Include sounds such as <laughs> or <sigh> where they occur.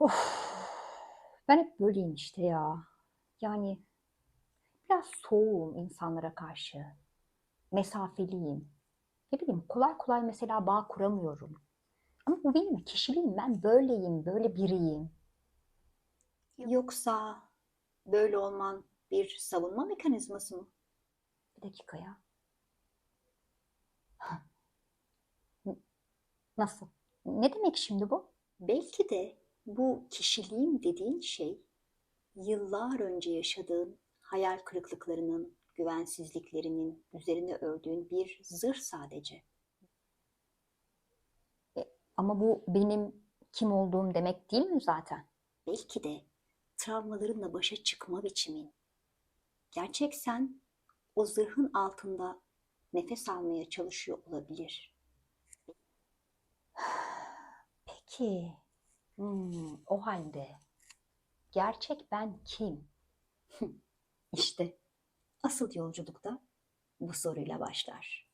Of, ben hep böyleyim işte ya. Yani biraz soğuğum insanlara karşı. Mesafeliyim. Ne bileyim kolay kolay mesela bağ kuramıyorum. Ama bu benim kişiliğim. Ben böyleyim, böyle biriyim. Yoksa böyle olman bir savunma mekanizması mı? Bir dakika ya. Nasıl? Ne demek şimdi bu? Belki de bu kişiliğim dediğin şey yıllar önce yaşadığın hayal kırıklıklarının, güvensizliklerinin üzerine ördüğün bir zırh sadece. Ama bu benim kim olduğum demek değil mi zaten? Belki de travmalarınla başa çıkma biçimin. Gerçek sen o zırhın altında nefes almaya çalışıyor olabilir. <sighs> Peki, hmm, o halde gerçek ben kim? <laughs> İşte asıl yolculukta bu soruyla başlar.